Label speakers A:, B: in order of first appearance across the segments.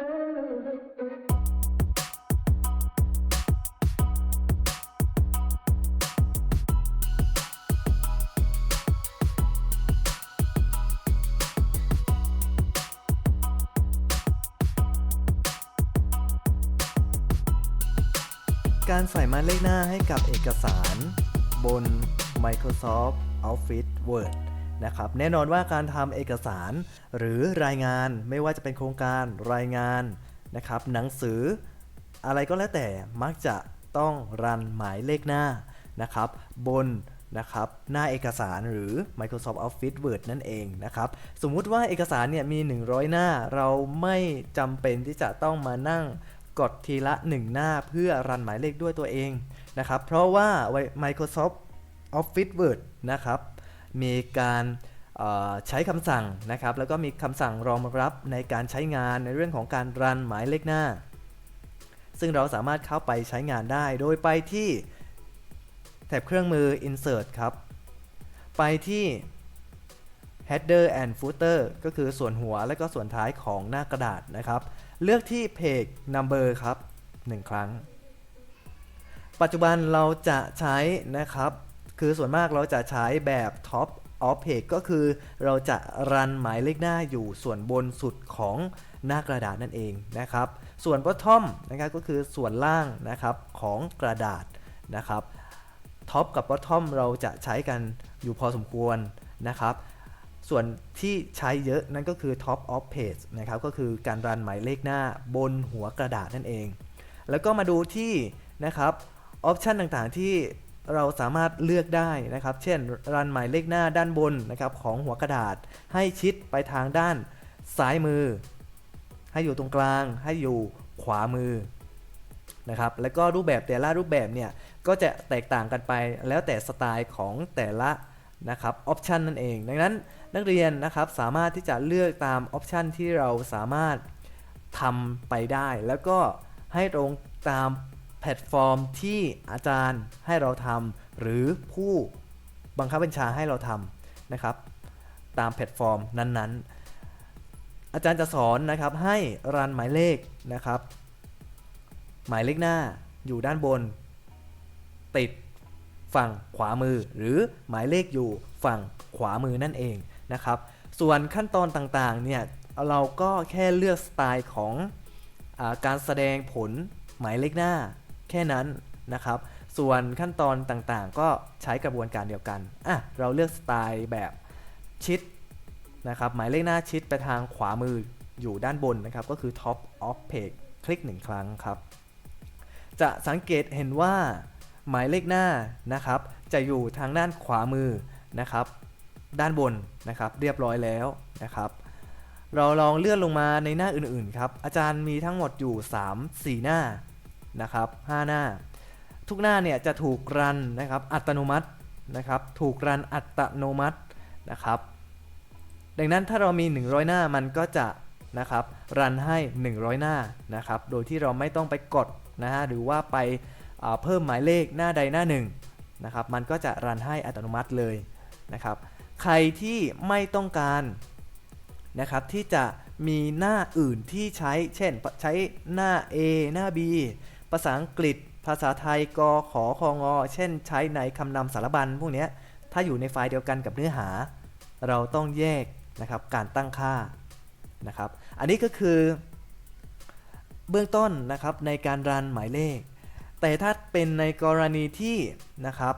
A: การใส่มาเลขหน้าให้กับเอกสาร บน Microsoft Office Word นะครับแน่นอนว่าการทำเอกสารหรือรายงานไม่ว่าจะเป็นโครงการรายงานนะครับหนังสือ อะไรก็แล้วแต่มักจะต้องรันหมายเลขหน้านะครับบนนะครับหน้าเอกสารหรือ Microsoft Office Word นั่นเองนะครับสมมุติว่าเอกสารเนี่ยมี 100 หน้าเราไม่จำเป็นที่จะต้องมานั่งกดทีละ 1 หน้าเพื่อรันหมายเลขด้วยตัวเองนะครับเพราะว่า Microsoft Office Word นะครับ มีการใช้คำสั่งนะครับ แล้วก็มีคำสั่งรองรับในการใช้งานในเรื่องของการรันหมายเลขหน้า ซึ่งเราสามารถเข้าไปใช้งานได้ โดยไปที่แถบเครื่องมือ Insert ครับ ไปที่ header and footer ก็คือส่วนหัวและก็ส่วนท้ายของหน้ากระดาษนะครับ เลือกที่ page number ครับ 1 ครั้ง ปัจจุบันเราจะใช้นะครับ คือส่วนมากเราจะใช้แบบ top of page ก็คือเราจะรันหมายเลขหน้าอยู่ส่วนบนสุดของหน้ากระดาษนั่นเองนะครับ ส่วน bottom นะครับก็คือส่วนล่างนะครับของกระดาษนะครับท็อปกับ bottom เราจะใช้กันอยู่พอสมควรนะครับ ส่วนที่ใช้เยอะนั่นก็คือ top of page นะครับก็คือการรันหมายเลขหน้าบนหัวกระดาษนั่นเอง แล้วก็มาดูที่นะครับออปชันต่างๆที่ เราสามารถเลือกได้นะครับ เช่น รันหมายเลขหน้าด้านบนนะครับของหัวกระดาษ ให้ชิดไปทางด้านซ้ายมือ ให้อยู่ตรงกลาง ให้อยู่ขวามือนะครับ แล้วก็รูปแบบแต่ละรูปแบบเนี่ยก็จะแตกต่างกันไปแล้วแต่สไตล์ของแต่ละนะครับออปชันนั่นเอง ดังนั้นนักเรียนนะครับสามารถที่จะเลือกตามออปชันที่เราสามารถทำไปได้ แล้วก็ให้ตรงตาม แพลตฟอร์มที่อาจารย์ให้เราทำหรือผู้บังคับบัญชาให้เราทำนะครับ ตามแพลตฟอร์มนั้นๆ อาจารย์จะสอนนะครับให้รันหมายเลขนะครับ หมายเลขหน้าอยู่ด้านบน ติดฝั่งขวามือ หรือหมายเลขอยู่ฝั่งขวามือนั่นเองนะครับ ส่วนขั้นตอนต่างๆเนี่ยเราก็แค่เลือกสไตล์ของอการแสดงผลหมายเลขหน้า แค่นั้นนะครับ ส่วนขั้นตอนต่างๆ ก็ใช้กระบวนการเดียวกันอะเราเลือกสไตล์แบบชิดนะครับหมายเลขหน้าชิดไปทางขวามืออยู่ด้านบนนะครับ ก็คือ top of page คลิกหนึ่งครั้งครับ จะสังเกตเห็นว่าหมายเลขหน้านะครับ จะอยู่ทางด้านขวามือนะครับ ด้านบนนะครับเรียบร้อยแล้วนะครับ เราลองเลื่อนลงมาในหน้าอื่นๆครับ อาจารย์มีทั้งหมดอยู่ 3 4 หน้า นะครับ5หน้า ทุกหน้าเนี่ยจะถูกรันนะครับอัตโนมัตินะครับถูกรันอัตโนมัตินะครับดังนั้นถ้าเรามี 100 หน้ามันก็จะนะครับรันให้ 100 หน้านะครับโดยที่เราไม่ต้องไปกดนะฮะหรือว่าไปเพิ่มหมายเลขหน้าใดหน้าหนึ่งนะครับมันก็จะรันให้อัตโนมัติเลยนะครับใครที่ไม่ต้องการนะครับที่จะมีหน้าอื่นที่ใช้เช่นใช้หน้า A หน้า B ภาษาอังกฤษ ภาษาไทยกขอคองอ เช่นใช้ในคำนำสารบัญพวกนี้ถ้าอยู่ในไฟล์เดียวกันกับเนื้อหา เราต้องแยกนะครับการตั้งค่านะครับ อันนี้ก็คือเบื้องต้นนะครับในการรันหมายเลข แต่ถ้าเป็นในกรณีที่นะครับ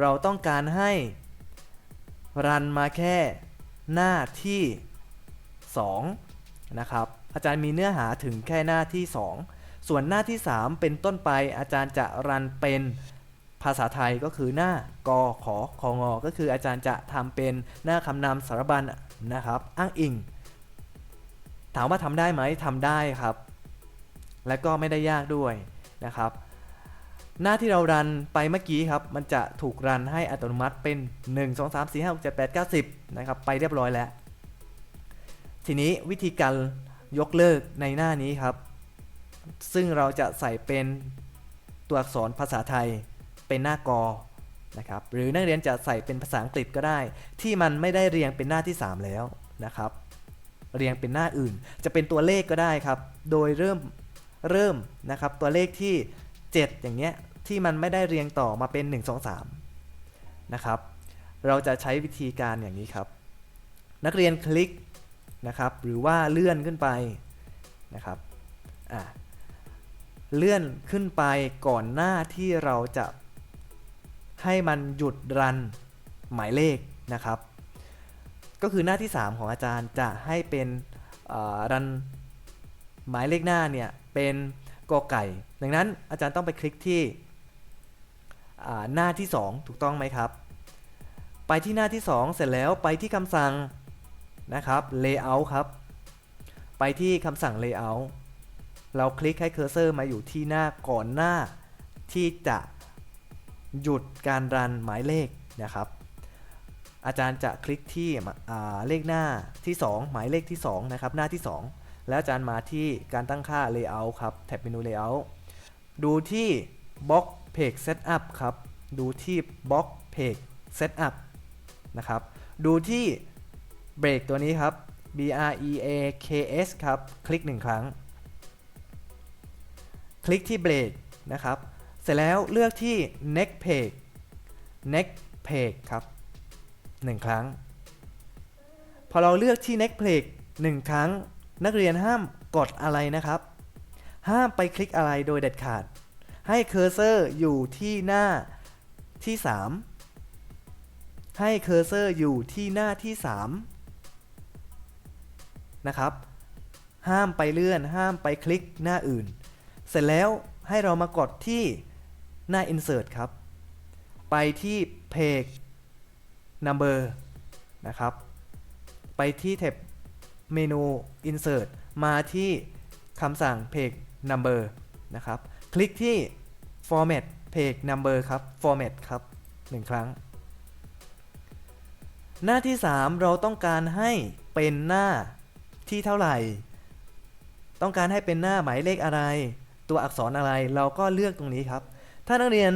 A: เราต้องการให้รันมาแค่หน้าที่2นะครับอาจารย์มีเนื้อหาถึงแค่หน้าที่ 2 ส่วนหน้าที่ 3 เป็นต้นไปอาจารย์จะรันเป็นภาษาไทยก็คือหน้ากอขอคองอก็คืออาจารย์จะทำเป็นหน้าคำนำสารบัญนะครับอ้างอิง ถามว่าทำได้ไหมทำได้ครับ และก็ไม่ได้ยากด้วยนะครับ หน้าที่เรารันไปเมื่อกี้ครับ มันจะถูกรันให้อัตโนมัติเป็น 1 2 3 4 5 6 7 8 9 10นะครับไปเรียบร้อยแล้ว ทีนี้วิธีการยกเลิกในหน้านี้ครับ ซึ่งเราจะใส่เป็นตัวอักษรภาษาไทยเป็นหน้ากอนะครับหรือนักเรียนจะใส่เป็นภาษาอังกฤษก็ได้ ที่มันไม่ได้เรียงเป็นหน้าที่ 3 แล้วนะครับ เรียงเป็นหน้าอื่น จะเป็นตัวเลขก็ได้ครับ โดยเริ่มเริ่มนะครับตัวเลขที่ 7 อย่างเงี้ยที่มันไม่ได้เรียงต่อมาเป็น 1 2 3นะครับเราจะใช้วิธีการอย่างนี้ครับ นักเรียนคลิกนะครับหรือว่าเลื่อนขึ้นไปนะครับอะ เลื่อนขึ้นไปก่อนหน้าที่เราจะให้มันหยุดรันหมายเลขนะครับ ก็คือหน้าที่ 3 ของอาจารย์จะให้เป็นรันหมายเลขหน้าเนี่ยเป็นกอไก่ ดังนั้นอาจารย์ต้องไปคลิกที่หน้าที่ 2 ถูกต้องไหมครับ ไปที่หน้าที่ 2 เสร็จแล้วไปที่คำสั่งนะครับ layout ครับ ไปที่คำสั่ง layout เราคลิกให้เคอร์เซอร์มาอยู่ที่หน้าก่อนหน้า ที่จะหยุดการรันหมายเลขนะครับ อาจารย์จะคลิกที่เลขหน้าที่ 2 หมายเลขที่ 2 นะครับ หน้าที่ 2 แล้วอาจารย์มาที่การตั้งค่า layout ครับแท็บเมนู layout ดูที่ box page setup ครับ ดูที่ box page setup นะครับ ดูที่เบรกตัวนี้ครับ B R E A K S ครับ คลิก 1 ครั้ง ลิกที่เบรกนะครับ เสร็จแล้วเลือกที่ next page next page ครับ 1 ครั้ง พอเราเลือกที่ next page 1 ครั้ง นักเรียนห้ามกดอะไรนะครับ ห้ามไปคลิกอะไรโดยเด็ดขาด ให้เคอร์เซอร์อยู่ที่หน้าที่ 3 ให้เคอร์เซอร์อยู่ที่หน้าที่ 3 นะครับ ห้ามไปเลื่อน ห้ามไปคลิกหน้าอื่น เสร็จแล้วให้เรามากดที่หน้า insert ครับ ไปที่ page number นะครับ ไปที่แท็บเมนู insert มาที่คำสั่ง page number นะครับ คลิกที่ format page number ครับ format ครับ 1 ครั้ง หน้าที่ 3 เราต้องการให้เป็นหน้าที่เท่าไหร่ ต้องการให้เป็นหน้าหมายเลขอะไร ตัวอักษรอะไรเราก็เลือกตรงนี้ครับ ถ้านักเรียน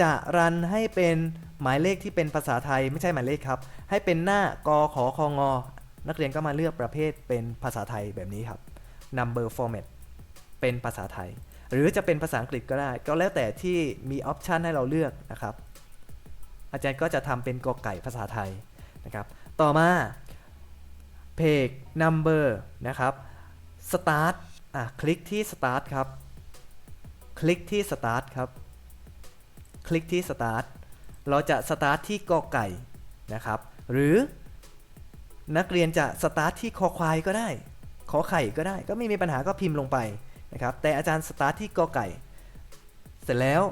A: จะรันให้เป็นหมายเลขที่เป็นภาษาไทยไม่ใช่หมายเลขครับ ให้เป็นหน้ากอขอคองอ นักเรียนก็มาเลือกประเภทเป็นภาษาไทยแบบนี้ครับ number format เป็นภาษาไทย หรือจะเป็นภาษาอังกฤษก็ได้ ก็แล้วแต่ที่มีออปชันให้เราเลือกนะครับ อาจารย์ก็จะทำเป็นกอไก่ภาษาไทยนะครับ ต่อมา page number นะครับ start อะคลิกที่ start ครับ คลิกที่ start ครับ คลิกที่ start เราจะ start ที่กอไก่นะครับ หรือนักเรียนจะ start ที่คอควายก็ได้ ขอไข่ก็ได้ ก็ไม่มีปัญหาก็พิมพ์ลงไปนะครับ แต่อาจารย์ start ที่กอไก่ เสร็จแล้ว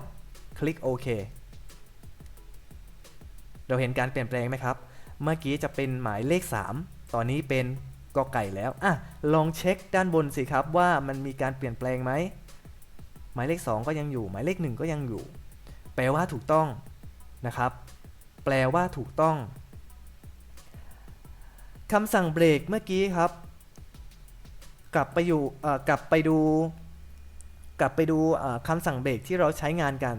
A: คลิกโอเค เราเห็นการเปลี่ยนแปลงไหมครับ เมื่อกี้จะเป็นหมายเลข 3 ตอนนี้เป็น กไก่แล้วอะลองเช็คด้านบนสิครับว่ามันมีการเปลี่ยนแปลงไหมหมายเลข 2 ก็ยังอยู่ หมายเลข 1 ก็ยังอยู่ แปลว่าถูกต้องนะครับ แปลว่าถูกต้องคำสั่งเบรกเมื่อกี้ครับ กลับไปอยู่กลับไปดู กลับไปดูคำสั่งเบรกที่เราใช้งานกัน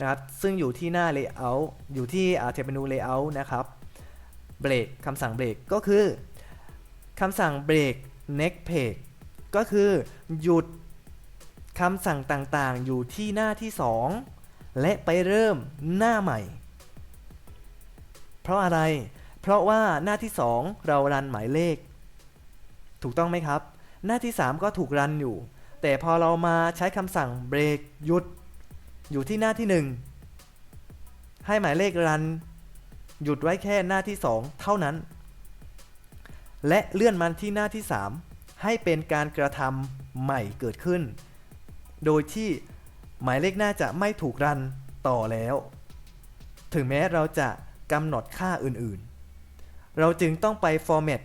A: นะครับ ซึ่งอยู่ที่หน้า layout อยู่ที่เทปเมนู layout นะครับ เบรกคำสั่งเบรกก็คือ คำสั่งเบรก next page ก็คือหยุดคำสั่งต่างๆ อยู่ที่หน้าที่ 2 และไปเริ่มหน้าใหม่ เพราะอะไร เพราะว่าหน้าที่ 2 เรารันหมายเลข ถูกต้องไหมครับ หน้าที่ 3 ก็ถูกรันอยู่ แต่พอเรามาใช้คำสั่งเบรกหยุด อยู่ที่หน้าที่ 1 ให้หมายเลขรัน หยุดไว้แค่หน้าที่ 2 เท่านั้น และเลื่อนมันที่หน้าที่ 3 ให้เป็นการกระทำใหม่เกิดขึ้น โดยที่หมายเลขหน้าจะไม่ถูกรันต่อแล้ว ถึงแม้เราจะกำหนดค่าอื่นๆ เราจึงต้องไป format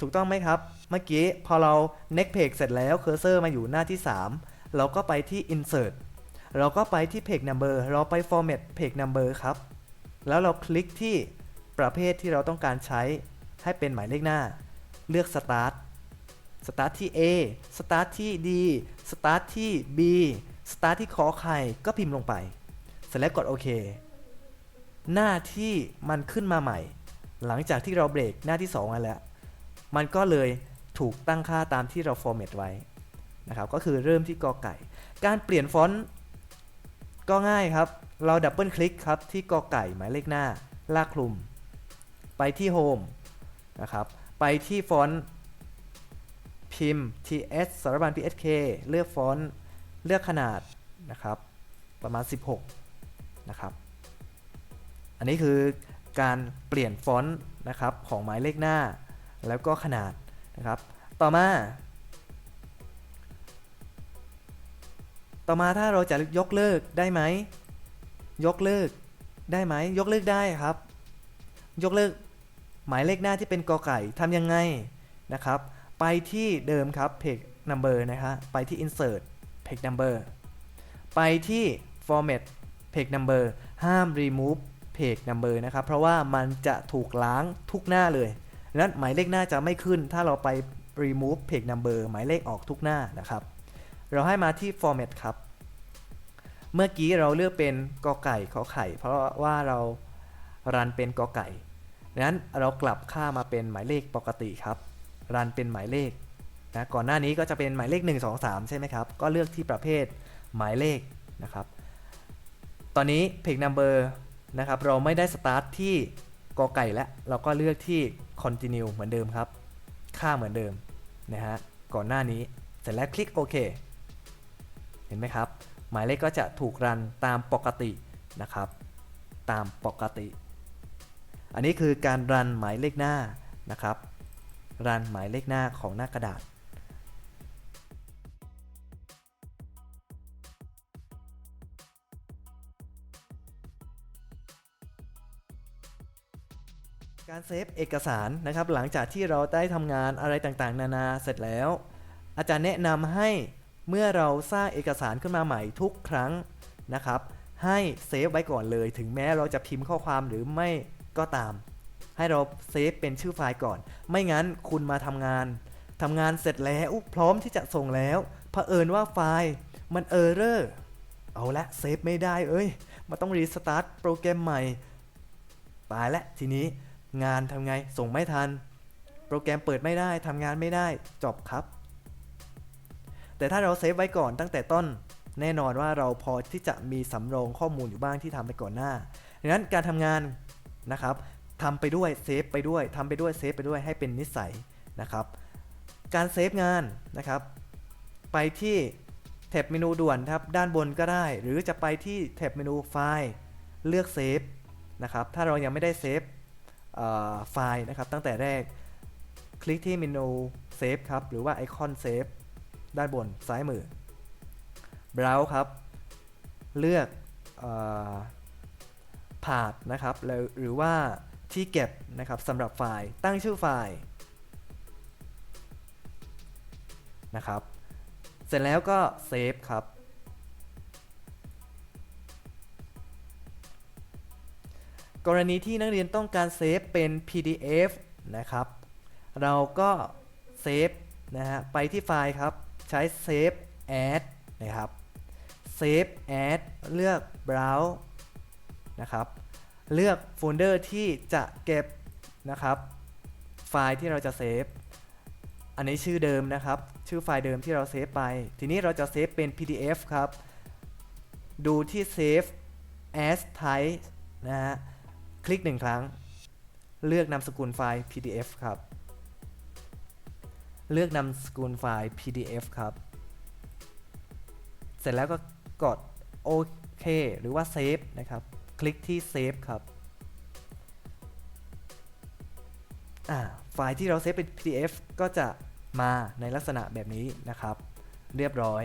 A: ถูกต้องไหมครับ เมื่อกี้พอเรา next page เสร็จแล้วเคอร์เซอร์มาอยู่หน้าที่ 3 เราก็ไปที่ insert เราก็ไปที่ page number เราไป format page number ครับ แล้วเราคลิกที่ประเภทที่เราต้องการใช้ให้เป็นหมายเลขหน้า เลือก start start ที่ A start ที่ D start ที่ B start ที่ขอไข่ก็พิมพ์ลงไป เสร็จแล้วกดโอเค หน้าที่มันขึ้นมาใหม่ หลังจากที่เราเบรกหน้าที่2มาแล้วมันก็เลยถูกตั้งค่าตามที่เรา format ไว้นะครับก็คือเริ่มที่กอไก่ การเปลี่ยนฟอนต์ก็ง่ายครับ เราดับเบิลคลิกครับที่กอไก่หมายเลขหน้าลากคลุม ไปที่โฮมนะครับ ไปที่ฟอนต์พิมพ์ ts สารบัญ psk เลือกฟอนต์เลือกขนาดนะครับ ประมาณ 16 นะครับ อันนี้คือการเปลี่ยนฟอนต์นะครับของหมายเลขหน้า แล้วก็ขนาดนะครับ ต่อมา ต่อมาถ้าเราจะยกเลิกได้ไหม ยกเลิกได้ไหม ยกเลิกได้ครับ ยกเลิก หมายเลขหน้าที่เป็นกอไก่ทำยังไงนะครับ ไปที่เดิมครับ page number นะฮะไปที่ insert page number ไปที่ format page number ห้าม remove page number นะครับ เพราะว่ามันจะถูกล้างทุกหน้าเลยนั้นหมายเลขหน้าจะไม่ขึ้น ถ้าเราไป remove page number หมายเลขออกทุกหน้านะครับ เราให้มาที่ format ครับ เมื่อกี้เราเลือกเป็นกอไก่ขอไข่ เพราะว่าเรารันเป็นกอไก่ ดังนั้นเรากลับค่ามาเป็นหมายเลขปกติครับ รันเป็นหมายเลขนะก่อนหน้านี้ก็จะเป็นหมายเลข 1 2 3 ใช่ไหมครับ ก็เลือกที่ประเภทหมายเลขนะครับ ตอนนี้ page number นะครับเราไม่ได้ start ที่กอไก่แล้วเราก็เลือกที่ continue เหมือนเดิมครับ ค่าเหมือนเดิมนะฮะก่อนหน้านี้เสร็จแล้วคลิกโอเคเห็นไหมครับ หมายเลขก็จะถูกรันตามปกตินะครับ ตามปกติ อันนี้คือการรันหมายเลขหน้านะครับ รันหมายเลขหน้าของหน้ากระดาษ การเซฟเอกสารนะครับ หลังจากที่เราได้ทำงานอะไรต่างๆ นานาเสร็จแล้ว อาจารย์แนะนำให้เมื่อเราสร้างเอกสารขึ้นมาใหม่ทุกครั้งนะครับ ให้เซฟไว้ก่อนเลย ถึงแม้เราจะพิมพ์ข้อความหรือไม่ ก็ตาม ให้เราเซฟเป็นชื่อไฟล์ก่อน ไม่งั้นคุณมาทำงานทำงานเสร็จแล้วพร้อมที่จะส่งแล้วเผอิญว่าไฟล์มันเออร์เรอร์เอาละเซฟไม่ได้เอ้ยมันต้องรีสตาร์ทโปรแกรมใหม่ตายและทีนี้งานทำไงส่งไม่ทัน โปรแกรมเปิดไม่ได้ทำงานไม่ได้จบครับ แต่ถ้าเราเซฟไว้ก่อนตั้งแต่ต้น แน่นอนว่าเราพอที่จะมีสำรองข้อมูลอยู่บ้างที่ทำไปก่อนหน้าดังนั้นการทำงาน นะครับทำไปด้วยเซฟไปด้วยทำไปด้วยเซฟไปด้วยให้เป็นนิสัยนะครับ การเซฟงานนะครับ ไปที่แท็บเมนูด่วนครับด้านบนก็ได้ หรือจะไปที่แท็บเมนูไฟล์เลือกเซฟนะครับ ถ้าเรายังไม่ได้เซฟไฟล์นะครับ ตั้งแต่แรกคลิกที่เมนูเซฟครับ หรือว่าไอคอนเซฟด้านบนซ้ายมือ Browse ครับ เลือก พาดนะครับแล้วหรือว่าที่เก็บนะครับสำหรับไฟล์ ตั้งชื่อไฟล์นะครับ เสร็จแล้วก็เซฟครับ กรณีที่นักเรียนต้องการเซฟเป็น PDF นะครับ เราก็เซฟนะฮะ ไปที่ไฟล์ครับ ใช้ Save As นะครับ Save As เลือก Browse นะครับ เลือกโฟลเดอร์ที่จะเก็บนะครับ ไฟล์ที่เราจะเซฟ อันนี้ชื่อเดิมนะครับ ชื่อไฟล์เดิมที่เราเซฟไป ทีนี้เราจะเซฟเป็น PDF ครับ ดูที่ Save as type นะฮะ คลิกหนึ่งครั้ง เลือกนามสกุลไฟล์ PDF ครับ เลือกนามสกุลไฟล์ PDF ครับ เสร็จแล้วก็กดโอเค หรือว่า Save นะครับ คลิกที่ Save ครับไฟล์ที่เราเซฟเป็น PDF ก็จะมาในลักษณะแบบนี้นะครับ เรียบร้อย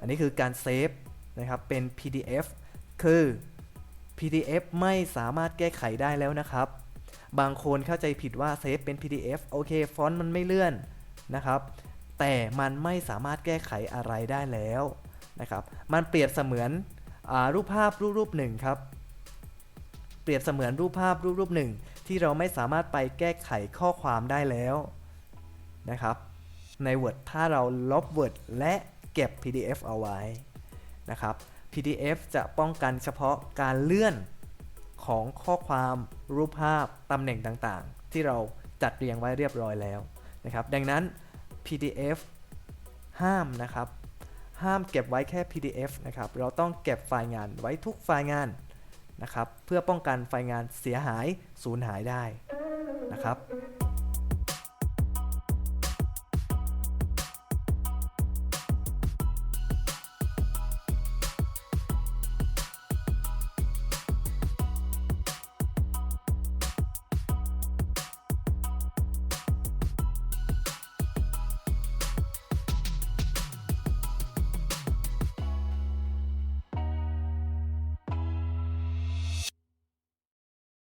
A: อันนี้คือการเซฟนะครับเป็น PDF คือ PDF ไม่สามารถแก้ไขได้แล้วนะครับ บางคนเข้าใจผิดว่าเซฟเป็น PDF โอเค ฟอนต์มันไม่เลื่อนนะครับ แต่มันไม่สามารถแก้ไขอะไรได้แล้วนะครับ มันเปรียบเสมือนอรูปภาพรูปรูปหนึ่งครับ รียบเสมือนรูปภาพรูปรูปหนึ่ง ที่เราไม่สามารถไปแก้ไขข้อความได้แล้วนะครับ ใน Word ถ้าเราลบ Word และเก็บ PDF เอาไว้นะครับ PDF จะป้องกันเฉพาะการเลื่อนของข้อความรูปภาพตำแหน่งต่างๆ ที่เราจัดเรียงไว้เรียบร้อยแล้วนะครับ ดังนั้น PDF ห้ามนะครับ ห้ามเก็บไว้แค่ PDF นะครับ เราต้องเก็บไฟล์งานไว้ทุกไฟล์งาน นะครับ เพื่อป้องกันไฟงานเสียหายสูญหายได้นะครับ